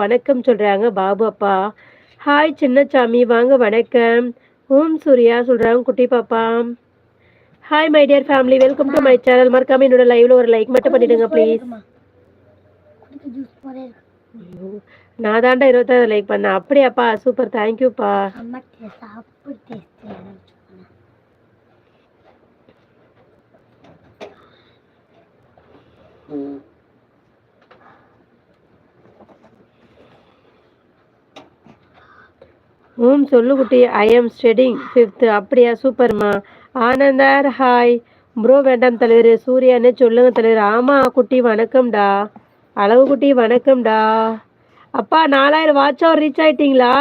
வணக்கம் சொல்கிறாங்க பாபு அப்பா. ஹாய் சின்னச்சாமி. வாங்க வணக்கம். ஓம் சூர்யா சொல்கிறாங்க குட்டி பாப்பா. Hi my dear family welcome to my channel மறக்காம என்னோட லைவ்ல ஒரு லைக் மட்டும் பண்ணிடுங்க ப்ளீஸ் நான் தாண்டா இருபத்தாறு லைக் பண்ணேன். அப்படியாப்பா சூப்பர் தேங்க்யூப்பா ஓம் சொல்லு குட்டி ஐ எம் ஸ்டடிங் ஃபிஃப்த்து அப்படியா சூப்பர்மா. ஆனந்தார் ஹாய் ப்ரோ வேண்டாம் தலைவர் சூர்யானே சொல்லுங்க தலைவர். ஆமாம் குட்டி வணக்கம்டா. அளவு குட்டி வணக்கம்டா. அப்பா நாலாயிரம் வாட்ச் அவர் ரீச் ஆயிட்டீங்களா?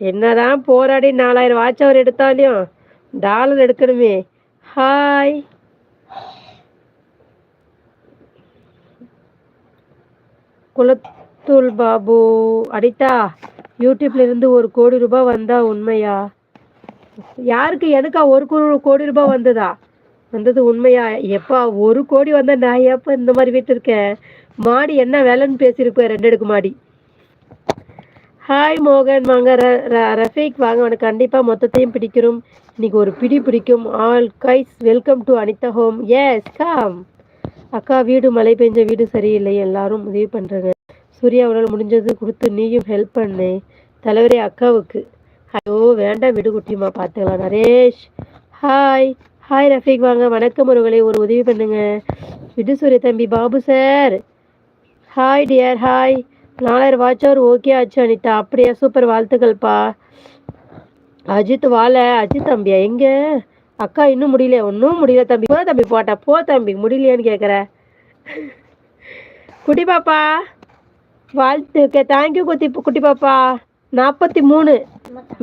என்னதான் போராடி நாலாயிரம் வாட்ச் அவர் எடுத்தாலையும் டாலர் எடுக்கணுமே. ஹாய் அப்துல் பாபு. அடித்தா யூடியூப்ல இருந்து ஒரு கோடி ரூபாய் வந்தா உண்மையா? யாருக்கு எனக்கா ஒரு கோடி ரூபாய் வந்ததா? வந்தது உண்மையா? எப்பா ஒரு கோடி வந்தா நான் எப்ப இந்த மாதிரி வீட்டு இருக்கேன்? மாடி என்ன வேலைன்னு பேசியிருப்பேன் ரெண்டு அடுக்கு மாடி. ஹாய் மோகன். வாங்க ர- ர- ரஃபீக் வாங்க. உனக்கு கண்டிப்பாக மொத்தத்தையும் பிடிக்கிறோம். இன்னைக்கு ஒரு பிடி பிடிக்கும். All guys welcome to Anitha home yes come அக்கா வீடு மழை பெஞ்ச வீடு சரியில்லை. எல்லாரும் உதவி பண்ணுறேங்க சூர்யா உடல் முடிஞ்சது கொடுத்து நீயும் ஹெல்ப் பண்ணு. தலைவரே அக்காவுக்கு. ஐயோ வேண்டாம் விடு குட்டிமா பார்த்துக்கலாம். நரேஷ் ஹாய் ஹாய் ரஃபீக் வாங்க. வணக்கம் ஒருவளை ஒரு உதவி பண்ணுங்க. விடு சூரிய தம்பி Babu sir. Hi dear hi நாலாயிரம் வாட்ச் அவர் ஓகே ஆச்சு அனிதா. அப்படியா? சூப்பர் வாழ்த்துக்கள்ப்பா. அஜித் வாழ. அஜித் தம்பியா? எங்க? அக்கா இன்னும் முடியல. ஒன்றும் முடியல தம்பி. போ தம்பி போட்டா. போ தம்பி. முடியலையான்னு கேட்குற குட்டி பாப்பா. வாழ்த்துக்க. தேங்க்யூ குட்டி குட்டி பாப்பா. நாற்பத்தி மூணு.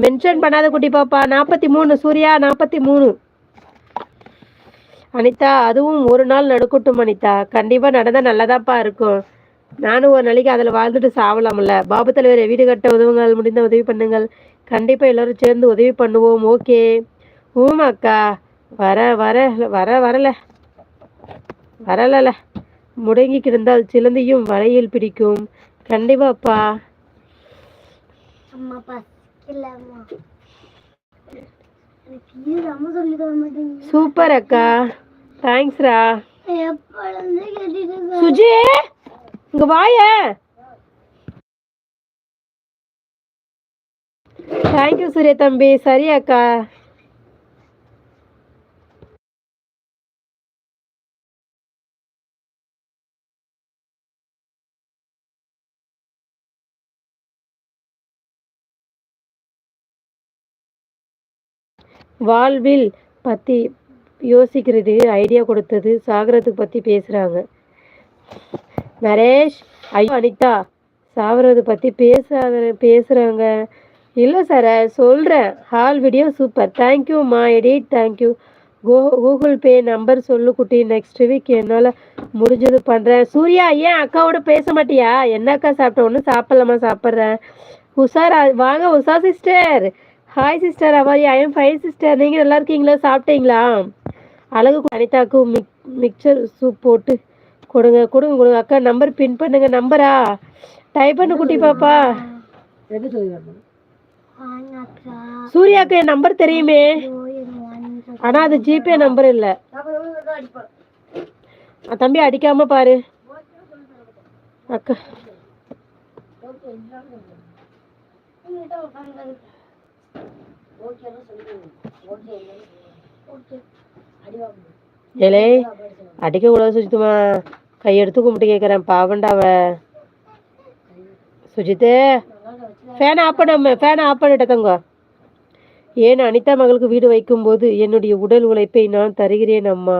மென்ஷன் பண்ணாத குட்டி பாப்பா. நாற்பத்தி மூணு. சூர்யா நாற்பத்தி மூணு. அனிதா அதுவும் ஒரு நாள் நடக்கட்டும் அனிதா. கண்டிப்பாக நடந்தால் நல்லதாப்பா இருக்கும். நானும் ஒரு நாளைக்கு அதில் வாழ்ந்துட்டு சாவலாம்ல. பாபு தலைவரை வீடு கட்ட உதவுங்கள் முடிந்த உதவி பண்ணுங்கள். கண்டிப்பாக எல்லாரும் சேர்ந்து உதவி பண்ணுவோம். ஓகே ஊமா அக்கா. வர வர வர வரல. வரலல. முடங்கி கிடந்தால் சிலந்தியும் வலையில் பிடிக்கும். கண்டிப்பாப்பா. அம்மா பசிக்கலம்மா. சூப்பர் அக்கா. தேங்க்ஸ்ரா. சுஜி இங்க வாய. தேங்க்யூ சூரிய தம்பி. சரி அக்கா. வாழ்வில் பற்றி யோசிக்கிறது ஐடியா கொடுத்தது சாகிறதுக்கு பற்றி பேசுகிறாங்க நரேஷ் ஐயோ அனிதா சாவரது பற்றி பேசாத பேசுகிறாங்க இல்லை சார் சொல்கிறேன் ஹால் வீடியோ சூப்பர் தேங்க்யூம்மா எடிட் தேங்க்யூ கோ கூகுள் பே நம்பர் சொல்லு குட்டி. நெக்ஸ்ட் வீக் என்னால் முடிஞ்சது பண்ணுறேன் சூர்யா ஏன் அக்காவோட பேச மாட்டியா? என்ன அக்கா சாப்பிட்ட? ஒன்றும் சாப்பிட்லாமா சாப்பிட்றேன். உஷாரா வாங்க உஷா சிஸ்டர் ஹாய் சிஸ்டர் அவாரி ஐ எம் ஃபைன் சிஸ்டர் நீங்கள் நல்லா இருக்கீங்களா? சாப்பிட்டீங்களா? அழகு கு- அனிதாக்கு மிக் மிக்சர் சூப் போட்டு கொடுங்க. கொடுங்க கொடுங்க. அக்கா நம்பர் பின் பண்ணுங்க. நம்பரா டைப் பண்ணு குட்டி பாப்பா. அக்கா சூர்யாக்கு என் நம்பர் தெரியுமே? ஆனால் அது ஜிபே நம்பர் இல்லை. தம்பி அடிக்காம பாரு. அக்கா. ஏலே அடிக்க கூடாது சுஜித்துமா. கையெடுத்து கும்பிட்டு கேட்குறேன் பாவண்டாவ சுஜித்து ஃபேனை ஆஃப் பண்ணாம ஃபேனை ஆஃப் பண்ணிட்ட தங்க. ஏன் அனிதா மகளுக்கு வீடு வைக்கும்போது என்னுடைய உடல் உழைப்பை நான் தருகிறேன் அம்மா.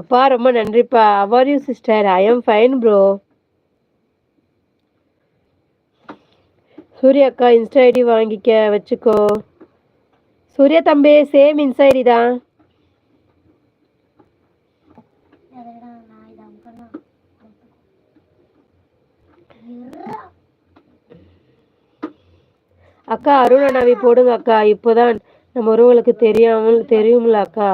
அப்பா ரொம்ப நன்றிப்பா. அவர் you sister I am fine bro Surya அக்கா இன்ஸ்டா ஐடி வாங்கிக்க வச்சுக்கோ. சூர்யா தம்பி சேம் இன்ஸ்டா ஐடி அக்கா அருண் அண்ணாவை போடுங்க அக்கா. இப்போதான் நம்ம உறவுகளுக்கு தெரியாமல் தெரியும்ல அக்கா.